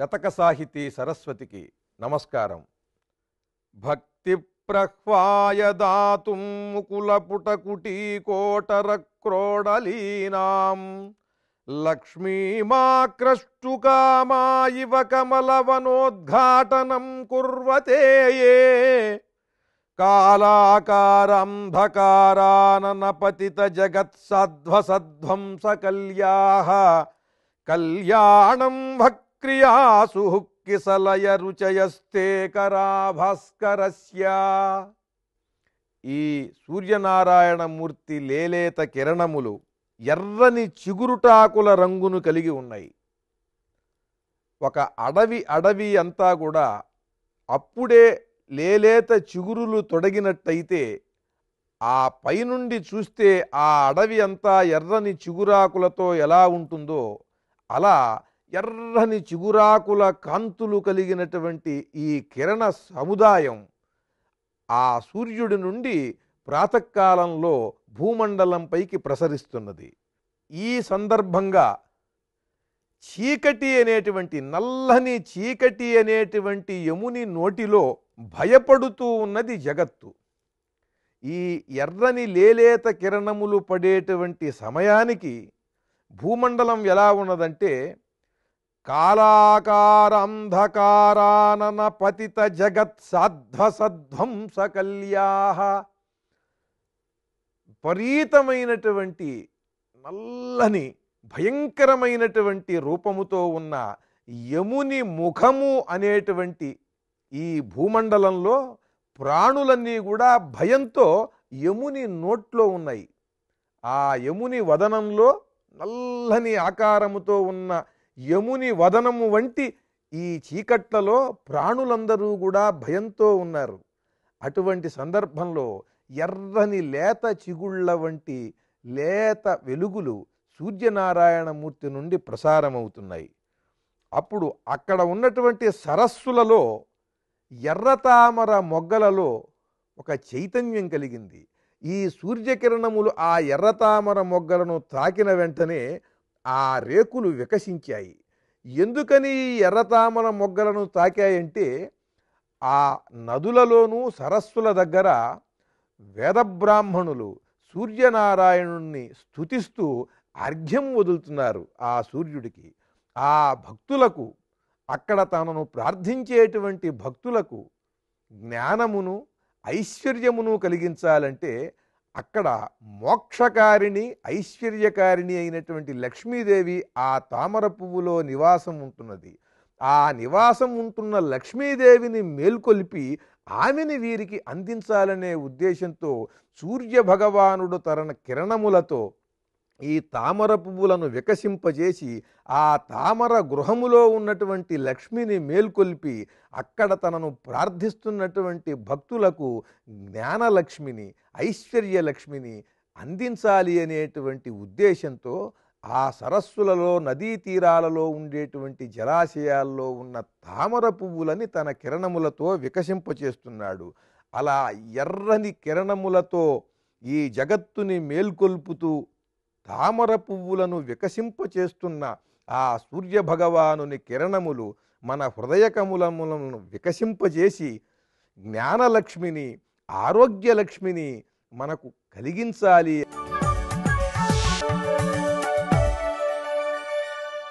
శతక సాహితీ సరస్వతికి నమస్కారం. భక్తి ప్రహ్వాయ దాతుం ముకులపుటకుటీకోటర క్రోడలీనాం. లక్ష్మీమాక్రష్టుకామా ఇవ కమలవనోద్ఘాటనం కుర్వతే ఏ. కాళాకారాంధకారాననపతిత జగత్సధ్వసధ్వంస కల్యాః కళ్యాణం క్రియాసు కిసలయ రుచయస్తే కరాభాస్కరస్య. ఈ సూర్యనారాయణమూర్తి లేలేత కిరణములు ఎర్రని చిగురుటాకుల రంగును కలిగి ఉన్నాయి. ఒక అడవి అడవి అంతా కూడా అప్పుడే లేలేత చిగురులు తొడగినట్టయితే ఆ పైనుండి చూస్తే ఆ అడవి అంతా ఎర్రని చిగురాకులతో ఎలా ఉంటుందో అలా ఎర్రని చిగురాకుల కాంతులు కలిగినటువంటి ఈ కిరణ సముదాయం ఆ సూర్యుడి నుండి ప్రాతకాలంలో భూమండలంపైకి ప్రసరిస్తున్నది. ఈ సందర్భంగా చీకటి అనేటువంటి నల్లని చీకటి అనేటువంటి యముని నోటిలో భయపడుతూ ఉన్నది జగత్తు. ఈ ఎర్రని లేలేత కిరణములు పడేటువంటి సమయానికి భూమండలం ఎలా ఉన్నదంటే కాళాకారాంధకారానన పతిత జగత్ సాధ్వసధ్వంస కళ్యాహ విపరీతమైనటువంటి నల్లని భయంకరమైనటువంటి రూపముతో ఉన్న యముని ముఖము అనేటువంటి ఈ భూమండలంలో ప్రాణులన్నీ కూడా భయంతో యముని నోట్లో ఉన్నాయి. ఆ యముని వదనంలో నల్లని ఆకారముతో ఉన్న యముని వదనము వంటి ఈ చీకట్లలో ప్రాణులందరూ కూడా భయంతో ఉన్నారు. అటువంటి సందర్భంలో ఎర్రని లేత చిగుళ్ళ వంటి లేత వెలుగులు సూర్యనారాయణమూర్తి నుండి ప్రసారమవుతున్నాయి. అప్పుడు అక్కడ ఉన్నటువంటి సరస్సులలో ఎర్రతామర మొగ్గలలో ఒక చైతన్యం కలిగింది. ఈ సూర్యకిరణములు ఆ ఎర్రతామర మొగ్గలను తాకిన వెంటనే ఆ రేకులు వికసించాయి. ఎందుకని ఈ ఎర్రతామర మొగ్గలను తాకాయంటే ఆ నదులలోనూ సరస్సుల దగ్గర వేదబ్రాహ్మణులు సూర్యనారాయణుణ్ణి స్తుతిస్తూ అర్ఘ్యం వదులుతున్నారు ఆ సూర్యుడికి. ఆ భక్తులకు అక్కడ తనను ప్రార్థించేటువంటి భక్తులకు జ్ఞానమును ఐశ్వర్యమును కలిగించాలంటే అక్కడ మోక్షకారిణి ఐశ్వర్యకారిణి అయినటువంటి లక్ష్మీదేవి ఆ తామర పువ్వులో నివాసం ఉంటున్నది. ఆ నివాసం ఉంటున్న లక్ష్మీదేవిని మేల్కొల్పి ఆమెని వీరికి అందించాలనే ఉద్దేశంతో సూర్య భగవానుడు తన కిరణములతో ఈ తామర పువ్వులను వికసింపజేసి ఆ తామర గృహములో ఉన్నటువంటి లక్ష్మిని మేల్కొల్పి అక్కడ తనను ప్రార్థిస్తున్నటువంటి భక్తులకు జ్ఞానలక్ష్మిని ఐశ్వర్యలక్ష్మిని అందించాలి అనేటువంటి ఉద్దేశంతో ఆ సరస్సులలో నదీ తీరాలలో ఉండేటువంటి జలాశయాల్లో ఉన్న తామర పువ్వులని తన కిరణములతో వికసింపచేస్తున్నాడు. అలా ఎర్రని కిరణములతో ఈ జగత్తుని మేల్కొల్పుతూ తామర పువ్వులను వికసింపచేస్తున్న ఆ సూర్య భగవానుని కిరణములు మన హృదయకములములను వికసింపజేసి జ్ఞానలక్ష్మిని ఆరోగ్యలక్ష్మిని మనకు కలిగించాలి